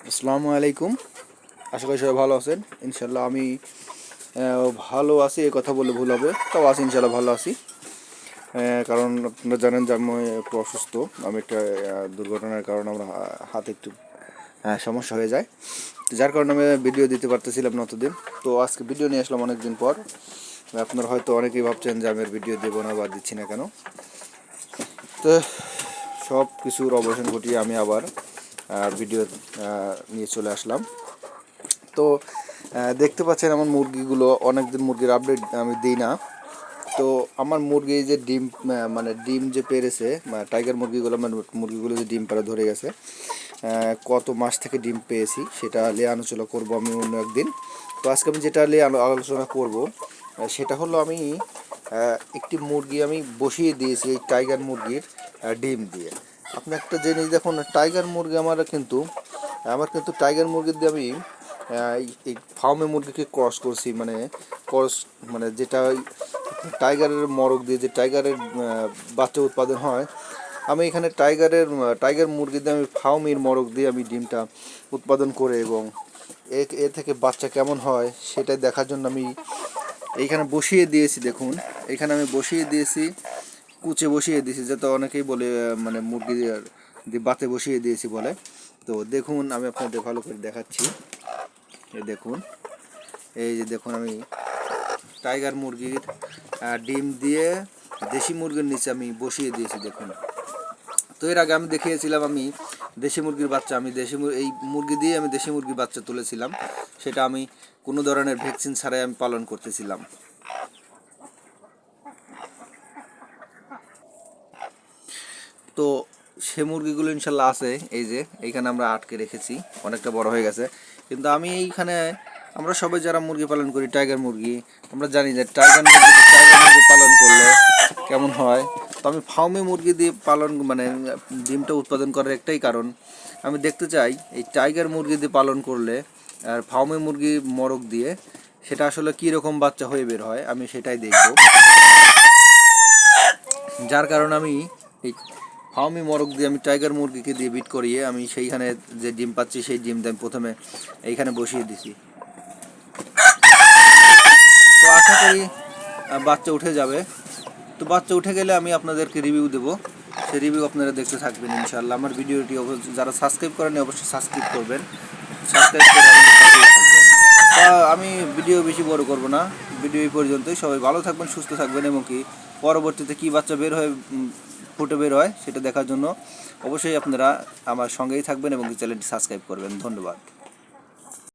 আসসালামু আলাইকুম। আশা করি সবাই ভালো আছেন। ইনশাল্লাহ আমি ভালো আছি এই কথা বলে ভুল হবে, তাও আছি ইনশাল্লাহ ভালো আছি। কারণ আপনারা জানেন যে আমি একটু অসুস্থ, আমি একটা দুর্ঘটনার কারণে আমার হাতে একটু সমস্যা হয়ে যায়। যার কারণে আমি ভিডিও দিতে পারতেছিলাম না অতদিন। তো আজকে ভিডিও নিয়ে আসলাম অনেকদিন পর। আপনারা হয়তো অনেকেই ভাবছেন যে আমি ভিডিও দেবো না বা দিচ্ছি না কেন। তো সব কিছুর অবসান ঘটিয়ে আমি আবার ভিডিও নিয়ে চলে আসলাম। তো দেখতে পাচ্ছেন আমার মুরগিগুলো অনেক দিন মুরগির আপডেট আমি দিই না। তো, আমার মুরগি যে ডিম মানে ডিম যে পেরেছে মানে টাইগার মুরগিগুলো আমার মুরগিগুলো যে ডিম পাড়া ধরে গেছে কত মাস থেকে ডিম পেয়েছি, সেটা নিয়ে আলোচনা করব আমি অন্য একদিন। তো, আজকে আমি যেটা নিয়ে আলো- আলোচনা করব সেটা হলো আমি একটি মুরগি আমি বসিয়ে দিয়েছি, এই টাইগার মুরগির ডিম দিয়ে। আপনি একটা জিনিস দেখুন টাইগার মুরগি আমার কিন্তু আমার কিন্তু টাইগার মুরগি দিয়ে আমি এই- ফার্মে মুরগিকে ক্রস করছি মানে ক্রস মানে যেটা টাইগারের মরগ দিয়ে যে টাইগারের বাচ্চা উৎপাদন হয়, আমি এখানে টাইগারের টাইগার মুরগি দিয়ে আমি ফার্মির মরগ দিয়ে আমি ডিমটা উৎপাদন করে এবং এ এ থেকে বাচ্চা কেমন হয় সেটাই দেখার জন্য আমি এইখানে বসিয়ে দিয়েছি, দেখুন, এখানে আমি বসিয়ে দিয়েছি কুচে বসিয়ে দিয়েছি যাতে অনেকেই বলে মানে মুরগি বাতে বসিয়ে দিয়েছি বলে। তো দেখুন, আমি আপনাদের ভালো করে দেখাচ্ছি। দেখুন, এই যে দেখুন, আমি টাইগার মুরগির ডিম দিয়ে দেশি মুরগির নিচে আমি বসিয়ে দিয়েছি, দেখুন। তো এর আগে আমি দেখিয়েছিলাম, আমি দেশি মুরগির বাচ্চা, আমি দেশি এই মুরগি দিয়ে আমি দেশি মুরগির বাচ্চা তুলেছিলাম। সেটা আমি কোনো ধরনের ভ্যাকসিন ছাড়াই আমি পালন করতেছিলাম। তো সে মুরগিগুলো ইনশাল্লাহ আছে, এই যে, এইখানে আমরা আটকে রেখেছি, অনেকটা বড় হয়ে গেছে। কিন্তু আমি এইখানে, আমরা সবাই যারা মুরগি পালন করি টাইগার মুরগি, আমরা জানি যে টাইগার মুরগি টাইগার মুরগি পালন করলে কেমন হয়। তো আমি ফার্মে মুরগি দিয়ে পালন মানে ডিমটা উৎপাদন করার একটাই কারণ। আমি দেখতে চাই, এই টাইগার মুরগি দিয়ে পালন করলে, আর ফার্মে মুরগি মরক দিয়ে, সেটা আসলে কী রকম বাচ্চা হয়ে বের হয়, আমি সেটাই দেখব। যার কারণে আমি এই ফার্মি মরক দিয়ে আমি টাইগার মুরগিকে দিয়ে বিট করিয়ে আমি সেইখানে যে ডিম পাচ্ছি, সেই ডিম আমি প্রথমে এইখানে বসিয়ে দিছি। তো আশা করি বাচ্চা উঠে যাবে। তো বাচ্চা উঠে গেলে আমি আপনাদেরকে রিভিউ দেবো। সেই রিভিউ আপনারা দেখতে থাকবেন ইনশাল্লাহ আমার ভিডিওটি যারা সাবস্ক্রাইব করেন অবশ্যই সাবস্ক্রাইব করবেন। সাবস্ক্রাইব করে আমি ভিডিও বেশি বড় করব না। ভিডিও এই পর্যন্তই। সবাই ভালো থাকবেন, সুস্থ থাকবেন এবং কি পরবর্তীতে কি বাচ্চা বের হয় ফুটে বের হয় সেটা দেখার জন্য অবশ্যই আপনারা আমার সঙ্গেই থাকবেন এবং চ্যানেলটি সাবস্ক্রাইব করবেন। ধন্যবাদ।